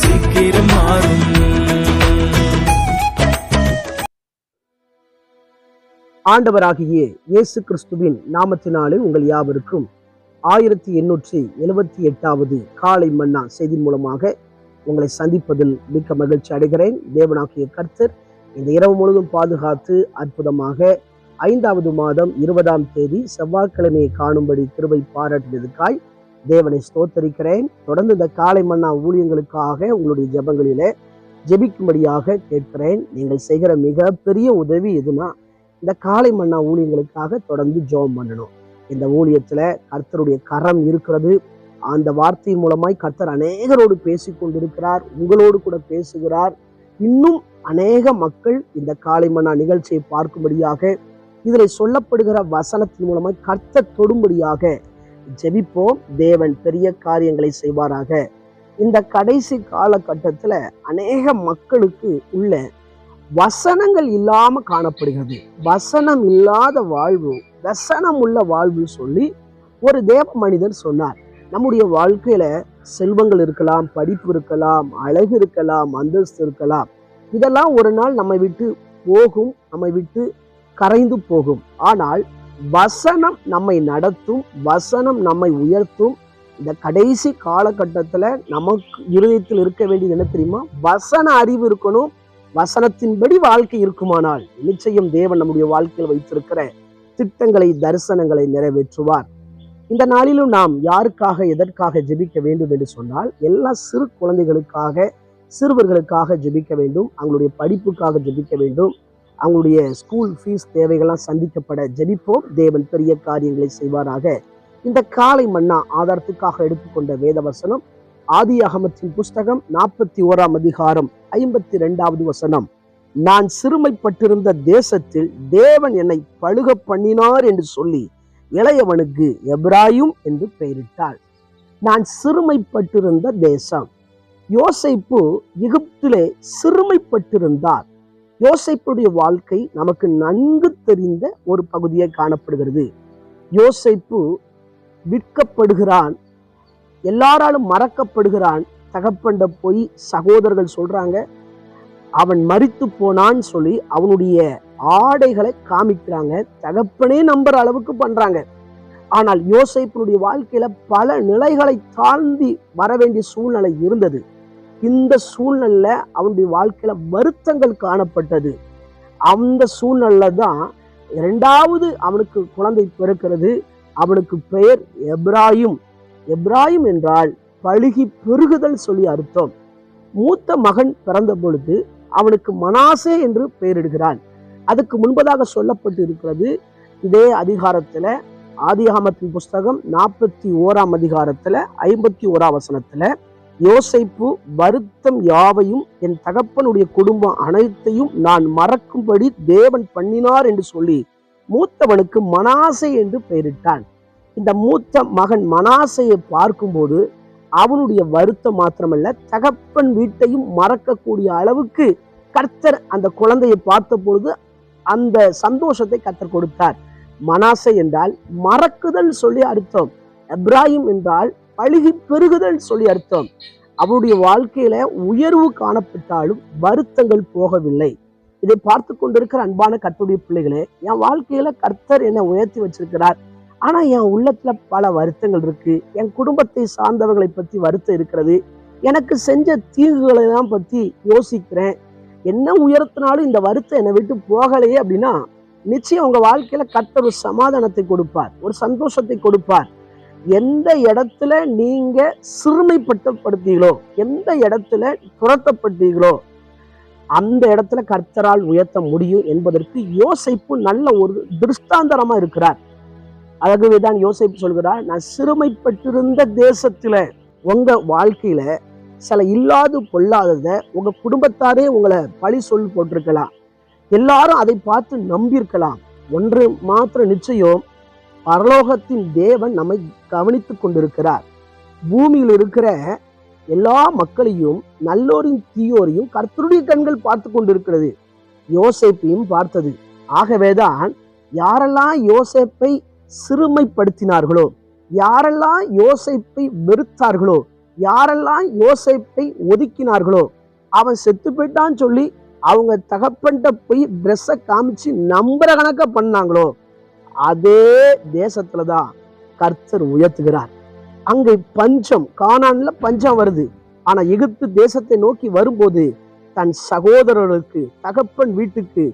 சீக்கிரம் மாறும். ஆண்டவராகிய இயேசு கிறிஸ்துவின் நாமத்தினாலே உங்கள் யாவருக்கும் ஆயிரத்தி எண்ணூற்றி எழுபத்தி எட்டாவது காலை மன்னா செய்தி மூலமாக உங்களை சந்திப்பதில் மிக்க மகிழ்ச்சி அடைகிறேன். தேவனாகிய கர்த்தர் இந்த இரவு முழுவதும் பாதுகாத்து அற்புதமாக ஐந்தாவது மாதம் இருபதாம் தேதி செவ்வாய்க்கிழமையை காணும்படி கிருபை பாராட்டினதுக்காய் தேவனை ஸ்தோத்தரிக்கிறேன். தொடர்ந்து இந்த காலை மன்னா ஊழியங்களுக்காக உங்களுடைய ஜபங்களிலே ஜெபிக்கும்படியாக கேட்கிறேன். நீங்கள் செய்கிற மிக பெரிய உதவி எதுனா இந்த காலை மன்னா ஊழியங்களுக்காக தொடர்ந்து ஜெபம் பண்ணணும். இந்த ஊழியத்துல கர்த்தருடைய கரம் இருக்கிறது. அந்த வார்த்தை மூலமாய் கர்த்தர் அநேகரோடு பேசி கொண்டிருக்கிறார் உங்களோடு கூட பேசுகிறார். இன்னும் அநேக மக்கள் இந்த காலை மன்னா நிகழ்ச்சியை பார்க்கும்படியாக இதில் சொல்லப்படுகிற வசனத்தின் மூலமாய் கர்த்த தொடும்படியாக ஜெபிப்போம். தேவன் பெரிய காரியங்களை செய்வாராக. இந்த கடைசி காலகட்டத்துல அநேக மக்களுக்கு உள்ள வசனங்கள் இல்லாமல் காணப்படுகிறது. வசனம் இல்லாத வாழ்வு வசனம் உள்ள வாழ்வு சொல்லி ஒரு தேவ மனிதர் சொன்னார். நம்முடைய வாழ்க்கையில செல்வங்கள் இருக்கலாம் படிப்பு இருக்கலாம் அழகு இருக்கலாம் அந்தஸ்து இருக்கலாம். இதெல்லாம் ஒரு நாள் நம்மை விட்டு போகும் நம்மை விட்டு கரைந்து போகும். ஆனால் வசனம் நம்மை நடத்தும் வசனம் நம்மை உயர்த்தும் இந்த கடைசி காலகட்டத்தில் நமக்கு இருதயத்தில் இருக்க வேண்டியது என்ன தெரியுமா? வசன அறிவு இருக்கணும் வசனத்தின்படி வாழ்க்கை இருக்குமானால் நிச்சயம் தேவன் நம்முடைய வாழ்க்கையில் வைத்திருக்கிற திட்டங்களை தரிசனங்களை நிறைவேற்றுவார். இந்த நாளிலும் நாம் யாருக்காக எதற்காக ஜெபிக்க வேண்டும் என்று சொன்னால் எல்லா சிறு குழந்தைகளுக்காக சிறுவர்களுக்காக ஜெபிக்க வேண்டும் அவங்களுடைய படிப்புக்காக ஜெபிக்க வேண்டும். அவங்களுடைய ஸ்கூல் ஃபீஸ் தேவைகள்லாம் சந்திக்கப்பட ஜெபிப்போம் தேவன் பெரிய காரியங்களை செய்வாராக. இந்த காலை மன்னா ஆதாரத்துக்காக எடுத்துக்கொண்ட வேதவசனம் ஆதி அகமத்தின் புஸ்தகம் நாற்பத்தி ஓராம் அதிகாரம் ஐம்பத்தி ரெண்டாவது வசனம். நான் சிறுமைப்பட்டிருந்த தேசத்தில் தேவன் என்னை பழுக பண்ணினார் என்று சொல்லி இளையவனுக்கு எப்ராயும் என்று பெயரிட்டாள். நான் சிறுமைப்பட்டிருந்த தேசம். யோசைப்பு எகிப்திலே சிறுமைப்பட்டிருந்தார். யோசைப்புடைய வாழ்க்கை நமக்கு நன்கு தெரிந்த ஒரு பகுதியை காணப்படுகிறது. யோசைப்பு விற்கப்படுகிறான் எல்லாராலும் மறக்கப்படுகிறான். தகப்பண்ட போய் சகோதரர்கள் சொல்றாங்க அவன் மறித்து போனான்னு சொல்லி அவனுடைய ஆடைகளை காமிக்கிறாங்க. தகப்பனே நம்புற அளவுக்கு பண்றாங்க. ஆனால் யோசைப்பினுடைய வாழ்க்கையில பல நிலைகளை தாழ்ந்தி வர வேண்டிய சூழ்நிலை இருந்தது. இந்த சூழ்நிலை அவனுடைய வாழ்க்கையில வருத்தங்கள் காணப்பட்டது. அந்த சூழ்நிலை தான் இரண்டாவது அவனுக்கு குழந்தை பிறக்கிறது. அவனுக்கு பெயர் எப்ராயும் எப்ராயும் என்றால் பழுகி பெருகுதல் சொல்லி அர்த்தம். மூத்த மகன் பிறந்த பொழுது அவனுக்கு மனாசே என்று பெயரிடுகிறான். அதுக்கு முன்பதாக சொல்லப்பட்டு இருக்கிறது இதே அதிகாரத்தில் ஆதிகாமத்தின் புஸ்தகம் நாற்பத்தி ஓராம் அதிகாரத்தில் ஐம்பத்தி ஓராம் வசனத்துல யோசைப்பு வருத்தம் யாவையும் என் தகப்பனுடைய குடும்பம் அனைத்தையும் நான் மறக்கும்படி தேவன் பண்ணினார் என்று சொல்லி மூத்தவனுக்கு மனாசை என்று பெயரிட்டான். இந்த மூத்த மகன் மனாசையை பார்க்கும்போது அவனுடைய வருத்தம் மாத்திரமல்ல தகப்பன் வீட்டையும் மறக்கக்கூடிய அளவுக்கு கர்த்தர் அந்த குழந்தையை பார்த்த பொழுது அந்த சந்தோஷத்தை கர்த்தர் கொடுத்தார். மனாசை என்றால் மறக்குதல் சொல்லி அர்த்தம். எப்ராஹிம் என்றால் பழுகி பெருகுதல் சொல்லி அர்த்தம். அவருடைய வாழ்க்கையில உயர்வு காணப்பட்டாலும் வருத்தங்கள் போகவில்லை. இதை பார்த்து கொண்டிருக்கிற அன்பான கர்த்தருடைய பிள்ளைகளே என் வாழ்க்கையில கர்த்தர் என்னை உயர்த்தி வச்சிருக்கிறார். ஆனா என் உள்ளத்துல பல வருத்தங்கள் இருக்கு. என் குடும்பத்தை சார்ந்தவர்களை பத்தி வருத்தம் இருக்கிறது. எனக்கு செஞ்ச தீங்குகளை தான் பத்தி யோசிக்கிறேன். என்ன உயர்த்தினாலும் இந்த வருத்தம் என்னை விட்டு போகலையே அப்படின்னா நிச்சயம் உங்க வாழ்க்கையில கர்த்தர் ஒரு சமாதானத்தை கொடுப்பார். ஒரு சந்தோஷத்தை கொடுப்பார். எந்த இடத்துல நீங்க சிறுமைப்பட்டப்படுத்தீங்களோ எந்த இடத்துல துரத்தப்பட்டீங்களோ அந்த இடத்துல கர்த்தரால் உயர்த்த முடியும் என்பதற்கு யோசிப்பு நல்ல ஒரு திருஷ்டாந்தரமா இருக்கிறார். அழகுவேதான் யோசிப்பு சொல்கிறார் நான் சிறுமைப்பட்டிருந்த தேசத்துல உங்க வாழ்க்கையில சில இல்லாது பொல்லாதத உங்க குடும்பத்தாரே உங்களை பழி சொல் போட்டிருக்கலாம். எல்லாரும் அதை பார்த்து நம்பியிருக்கலாம். ஒன்று மாத்திர நிச்சயம் பரலோகத்தின் தேவன் நம்மை கவனித்துக் கொண்டிருக்கிறார். பூமியில் இருக்கிற எல்லா மக்களையும் நல்லோரின் தீயோரையும் கர்த்தருடைய கண்கள் பார்த்து கொண்டிருக்கிறது. யோசேப்பையும் பார்த்தது. ஆகவேதான் யாரெல்லாம் யோசேப்பை சிறுமைப்படுத்தினார்களோ யாரெல்லாம் யோசைப்பை வெறுத்தார்களோ யாரெல்லாம் யோசைப்பை ஒதுக்கினார்களோ அவன் செத்து போயிட்டான்னு சொல்லி அவங்க தகப்பன்ட்ட போய் ட்ரெஸ்ஸை காமிச்சு நம்புற கணக்க பண்ணாங்களோ அதே தேசத்துல தான் கர்த்தர் உயர்த்துகிறார். அங்கே பஞ்சம் காணான்ல பஞ்சம் வருது. ஆனா எகிப்து தேசத்தை நோக்கி வரும்போது தன் சகோதரர்களுக்கு தகப்பன் வீட்டுக்கு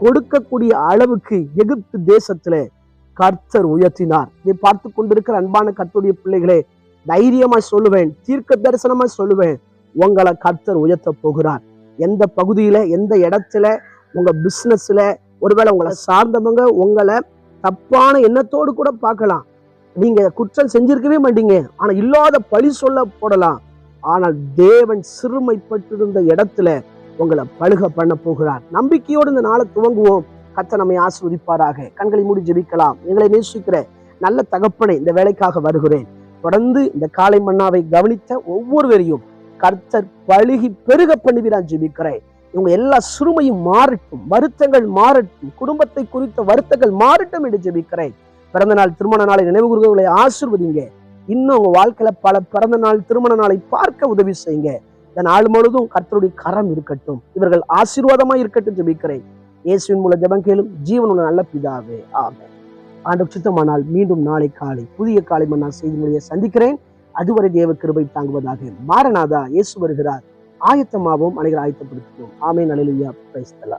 கொடுக்கக்கூடிய அளவுக்கு எகிப்து தேசத்துல கர்த்தர் உயர்த்தினார். இதை பார்த்து கொண்டிருக்கிற அன்பான கர்த்தருடைய பிள்ளைகளே தைரியமா சொல்லுவேன் தீர்க்க தரிசனமா சொல்லுவேன் உங்களை கர்த்தர் உயர்த்த போகிறார். எந்த பகுதியில எந்த இடத்துல உங்க பிசினஸ்ல ஒருவேளை உங்களை சார்ந்தவங்க உங்களை தப்பான எண்ணத்தோடு கூட பார்க்கலாம். நீங்க குற்றம் செஞ்சிருக்கவே மாட்டீங்க. ஆனா இல்லாத பழி சொல்ல போடலாம். ஆனால் தேவன் சிறுமைப்பட்டிருந்த இடத்துல உங்களை பழுக பண்ண போகிறார். நம்பிக்கையோடு இந்த நாளை துவங்குவோம். கத்த நம்மை ஆசிர்வதிப்பாராக. கண்களை மூடி ஜெபிக்கலாம். எங்களை நேசிக்கிற நல்ல தகப்பனை இந்த வேலைக்காக வருகிறேன். தொடர்ந்து இந்த காலை மன்னாவை கவனித்த ஒவ்வொருவரையும் கர்த்தர் பழுகி பெருக பண்ணுவீரான் ஜெபிக்கிறேன். இவங்க எல்லா சிறுமையும் மாறட்டும் வருத்தங்கள் மாறட்டும் குடும்பத்தை குறித்த வருத்தங்கள் மாறட்டும் என்று ஜெபிக்கிறேன். பிறந்த நாள் திருமண நாளை நினைவு கூறுகளை ஆசிர்வதிங்க. இன்னும் உங்க வாழ்க்கையில பல பிறந்த நாள் திருமண நாளை பார்க்க உதவி செய்யுங்க. இந்த நாள் முழுவதும் கர்த்தருடைய கரம் இருக்கட்டும். இவர்கள் ஆசீர்வாதமா இருக்கட்டும் ஜெபிக்கிறேன். இயேசுவின் மூலம் ஜபம் கேளும் ஜீவனுள்ள நல்ல பிதாவே ஆமென். ஆண்டு சுத்தமானால் மீண்டும் நாளை காலை புதிய காலை நான் செய்தி மொழியை சந்திக்கிறேன். அதுவரை தேவ கிருபை தாங்குவதாக மாறனாதா இயேசு வருகிறார். ஆயத்தமாகவும் அனைவரும் ஆயத்தப்படுத்துவோம். ஆமே நலிலுயா பிரைஸ்தலா